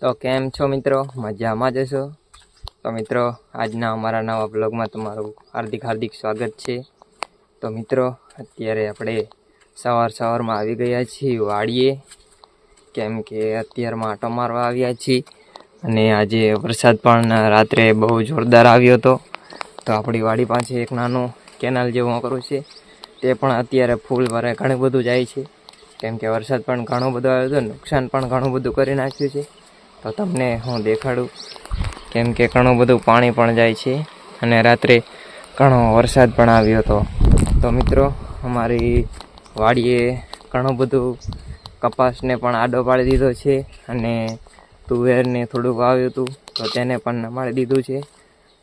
તો કેમ છો મિત્રો? મજામાં જશો તો મિત્રો, આજના અમારા નવા બ્લોગમાં તમારું હાર્દિક હાર્દિક સ્વાગત છે. તો મિત્રો, અત્યારે આપણે સવાર સવારમાં આવી ગયા છીએ વાડીએ. કેમ કે અત્યારમાં આટો મારવા આવ્યા છીએ. અને આજે વરસાદ પણ રાત્રે બહુ જોરદાર આવ્યો હતો. તો આપણી વાડી પાસે એક નાનું કેનાલ જેવું કરું છે. તે પણ અત્યારે ફૂલ ભરે ઘણું બધું જાય છે. કેમ કે વરસાદ પણ ઘણો બધો આવ્યો હતો. નુકસાન પણ ઘણું બધું કરી નાખ્યું છે. તો તમને હું દેખાડું. કેમ કે ઘણું બધું પાણી પણ જાય છે અને રાત્રે ઘણો વરસાદ પણ આવ્યો હતો. તો મિત્રો, અમારી વાડીએ ઘણું બધું કપાસને પણ આડો પાડી દીધો છે અને તુવેરને થોડુંક આવ્યું હતું, તો તેને પણ નમાડી દીધું છે.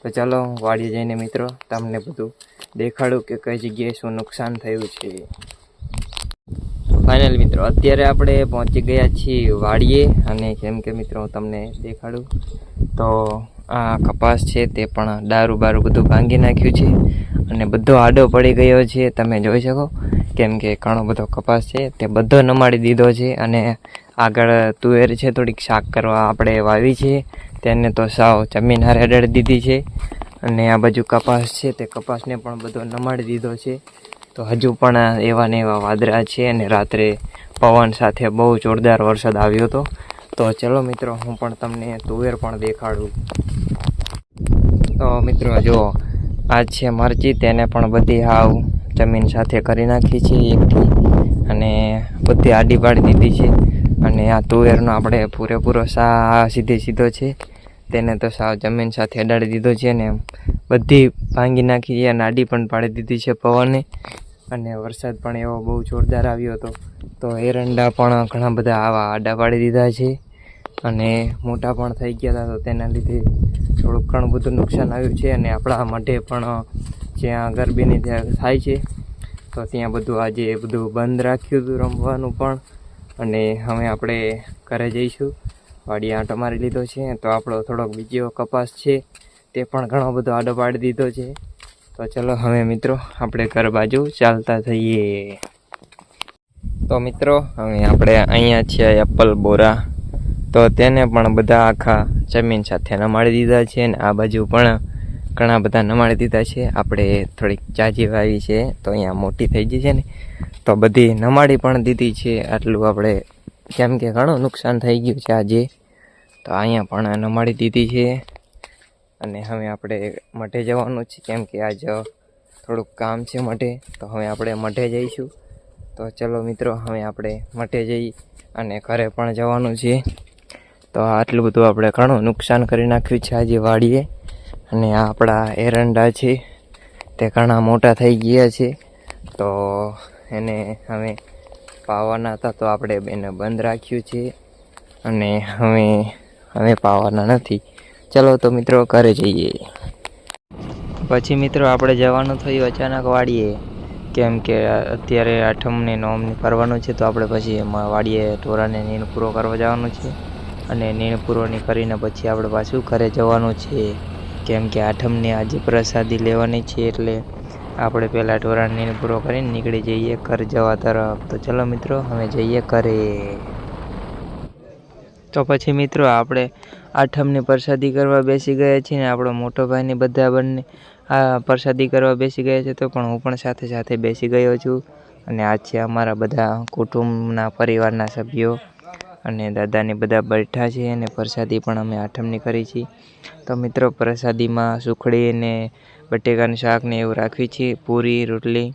તો ચાલો હું વાડીએ જઈને મિત્રો, તમને બધું દેખાડું કે કઈ જગ્યાએ શું નુકસાન થયું છે. ફાઇનલ મિત્રો, અત્યારે આપણે પહોંચી ગયા છીએ વાડીએ અને જેમ કે મિત્રો હું તમને દેખાડું, તો આ કપાસ છે તે પણ દારૂ બારું બધું ભાંગી નાખ્યું છે અને બધો આડો પડી ગયો છે, તમે જોઈ શકો. કેમ કે ઘણો બધો કપાસ છે તે બધો નમાડી દીધો છે અને આગળ તુવેર છે થોડીક શાક કરવા આપણે વાવી છે, તેને તો સાવ જમીન હારે અડાડી દીધી છે અને આ બાજુ કપાસ છે તે કપાસને પણ બધો નમાડી દીધો છે. તો હજુ પણ એવા ને એવા વાદળા છે અને રાત્રે પવન સાથે બહુ જોરદાર વરસાદ આવ્યો હતો. તો ચલો મિત્રો, હું પણ તમને તુવેર પણ દેખાડું. તો મિત્રો, જો આ છે મરચી, તેને પણ બધી હાવ જમીન સાથે કરી નાખી છે એકઠી અને બધી આડી પાડી દીધી છે. અને આ તુવેરનો આપણે પૂરેપૂરો સા સીધે સીધો છે. તેને તો સાવ જમીન સાથે અડાડી દીધો છે ને બધી ભાંગી નાખી છે અને આડી પણ પાડી દીધી છે પવને. અને વરસાદ પણ એવો બહુ જોરદાર આવ્યો હતો. તો એરંડા પણ ઘણા બધા આવા આડા પાડી દીધા છે. અને મોટા પણ થઈ ગયા હતા, તો તેના લીધે થોડુંક ઘણું બધું નુકસાન આવ્યું છે અને આપણા માટે પણ જ્યાં ગરબીની ત્યાં થાય છે, તો ત્યાં બધું આજે બધું બંધ રાખ્યું હતું રમવાનું પણ. અને હવે આપણે ઘરે જઈશું. વાડી આંટો મારી લીધો છે, તો આપણો થોડોક બીજો કપાસ છે, તે પણ ઘણો બધો આડો પાડી દીધો છે. તો ચલો હવે મિત્રો, આપણે ઘર બાજુ ચાલતા થઈએ. તો મિત્રો, હવે આપણે અહીંયા છીએ એપલ બોરા. તો તેને પણ બધા આખા જમીન સાથે નમાડી દીધા છે અને આ બાજુ પણ ઘણા બધા નમાડી દીધા છે. આપણે થોડીક જાજી વાવી છે, તો અહીંયા મોટી થઈ ગઈ છે ને. તો બધી નમાડી પણ દીધી છે. આટલું આપણે કેમ કે ઘણું નુકસાન થઈ ગયું છે આજે. તો અહીંયા પણ નમાડી દીધી છે. અને હવે આપણે મઠે જવાનું છે, કેમ કે આજ થોડુંક કામ છે મઠે તો હવે આપણે મઠે જઈશું. તો ચલો મિત્રો, હવે આપણે મઠે જઈ અને ઘરે પણ જવાનું છે. તો આટલું બધું આપણે ઘણું નુકસાન કરી નાખ્યું છે આજે વાડીએ. અને આ આપણા એરંડા છે, તે ઘણા મોટા થઈ ગયા છે. તો એને હવે પાવાના હતા તો આપણે એને બંધ રાખ્યું છે. અને હવે હવે પાવાના નથી. ચલો તો મિત્રો ઘરે જઈએ. પછી મિત્રો આપણે જવાનું થયું અચાનક વાડીએ. કેમ કે અત્યારે આઠમને નોમને કરવાનું છે તો આપણે પછી એમાં વાડીએ ટોરાને નીણ પૂરો કરવા જવાનું છે. અને નીણ પૂરોની કરીને પછી આપણે પાછું ઘરે જવાનું છે. કેમ કે આઠમની આજે પ્રસાદી લેવાની છે એટલે આપણે પહેલાં ટોરાને નીણ પૂરો કરીને નીકળી જઈએ ઘર જવા તરફ. તો ચલો મિત્રો અમે જઈએ ઘરે. તો પછી મિત્રો આપણે આઠમની પ્રસાદી કરવા બેસી ગયા છીએ ને આપણો મોટો ભાઈને બધા બંને આ પ્રસાદી કરવા બેસી ગયા છે તો પણ હું પણ સાથે સાથે બેસી ગયો છું. અને આ છે અમારા બધા કુટુંબના પરિવારના સભ્યો અને દાદાને બધા બેઠા છે અને પ્રસાદી પણ અમે આઠમની કરી છીએ. તો મિત્રો પ્રસાદીમાં સુખડી અને બટેકાનું શાક ને એવું રાખ્યું છે, પૂરી, રોટલી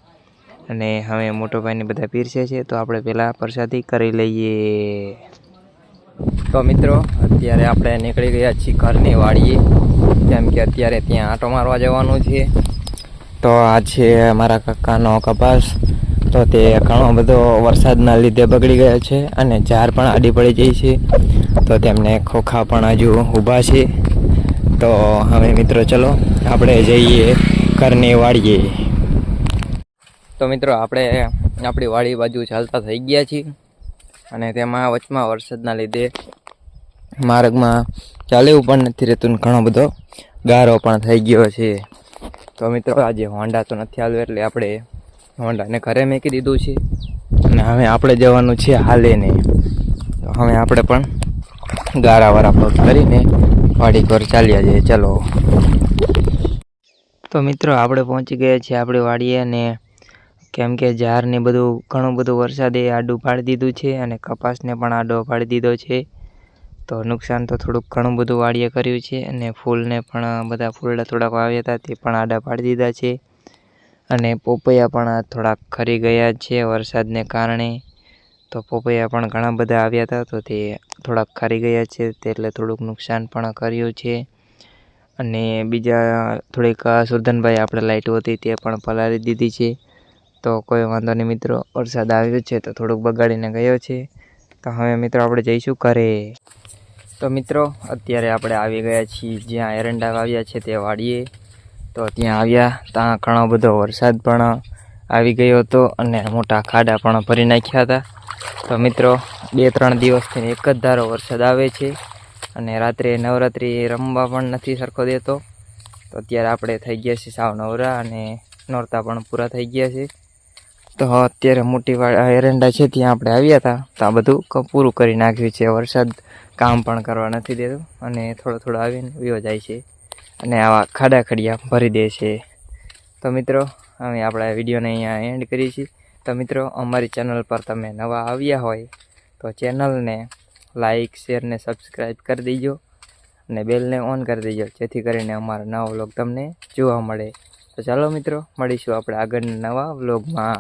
અને હવે મોટો ભાઈને બધા પીરસે છે તો આપણે પહેલાં પ્રસાદી કરી લઈએ. તો મિત્રો, અત્યારે આપણે નીકળી ગયા છીએ ઘરની વાડીએ. કેમ કે અત્યારે ત્યાં આંટો મારવા જવાનું છે. તો આ છે મારા કાકાનો કપાસ. તો તે ઘણો બધો વરસાદના લીધે બગડી ગયો છે અને ઝાર પણ આડી પડી જાય છે. તો તેમને ખોખા પણ હજુ ઊભા છે. તો હવે મિત્રો, ચલો, આપણે જઈએ ઘરની વાડીએ. તો મિત્રો, આપણે આપણી વાડી બાજુ ચાલતા થઈ ગયા છીએ. અને તેમાં વચમાં વરસાદના લીધે માર્ગમાં ચાલેવું પણ નથી રહેતું ઘણો બધો ગારો પણ થઈ ગયો છે. તો મિત્રો, આજે હોન્ડા તો નથી આવ્યું એટલે આપણે હોન્ડાને ઘરે મેકી દીધું છે. અને હવે આપણે જવાનું છે હાલે ને હવે આપણે પણ ગારાવાળા પગ કરીને વાડી ઘર ચાલ્યા જઈએ. ચલો. તો મિત્રો, આપણે પહોંચી ગયા છીએ આપણી વાડીએ અને કેમ કે ઝારને બધું, ઘણું બધું વરસાદે આડું પાડી દીધું છે અને કપાસને પણ આડો પાડી દીધો છે. તો નુકસાન તો થોડુંક ઘણું બધું વાડીએ કર્યું છે અને ફૂલને પણ બધા ફૂલડા થોડાક વાવ્યા હતા તે પણ આડા પાડી દીધા છે. અને પોપૈયા પણ થોડાક ખરી ગયા છે વરસાદને કારણે. તો પોપૈયા પણ ઘણા બધા આવ્યા હતા તો તે થોડાક ખરી ગયા છે એટલે થોડુંક નુકસાન પણ કર્યું છે. અને બીજા થોડીક સુરધનભાઈ આપણે લાઇટો હતી તે પણ પલાળી દીધી છે. તો કોઈ વાંધો નહીં મિત્રો, વરસાદ આવ્યો છે તો થોડુંક બગાડીને ગયો છે. તો હવે મિત્રો આપણે જઈશું ઘરે. તો મિત્રો, અત્યારે આપણે આવી ગયા છીએ જ્યાં એરંડા વાવ્યા છે તે વાડીએ. તો ત્યાં આવ્યા, ત્યાં ઘણો બધો વરસાદ પણ આવી ગયો હતો અને મોટા ખાડા પણ ભરી નાખ્યા હતા. તો મિત્રો, બે ત્રણ દિવસથી એક જ ધારો વરસાદ આવે છે અને રાત્રે નવરાત્રિ રમવા પણ નથી સરખો દેતો. તો અત્યારે આપણે થઈ ગયા છીએ સાવ નવરા અને નોરતા પણ પૂરા થઈ ગયા છે. તો અત્યારે મોટી એરંડા છે, ત્યાં આપણે આવ્યા હતા. તો આ બધું પૂરું કરી નાખ્યું છે. વરસાદ કામ પણ કરવા નથી દેતો. અને થોડો થોડો આવીને વિયો જાય છે. અને આવા ખાડા ખડિયા ભરી દે છે. તો મિત્રો, અમે આપણા વિડીયોને અહીંયા એન્ડ કરીએ છીએ. તો મિત્રો, અમારી ચેનલ પર તમે નવા આવ્યા હોય, તો ચેનલને લાઇક શેર ને સબસ્ક્રાઈબ કરી દેજો. અને બેલને ઓન કરી દેજો, જેથી કરીને અમારો નવો વ્લોગ તમને જોવા મળે. તો ચાલો મિત્રો મળીશું આપણે આગળના નવા વ્લોગમાં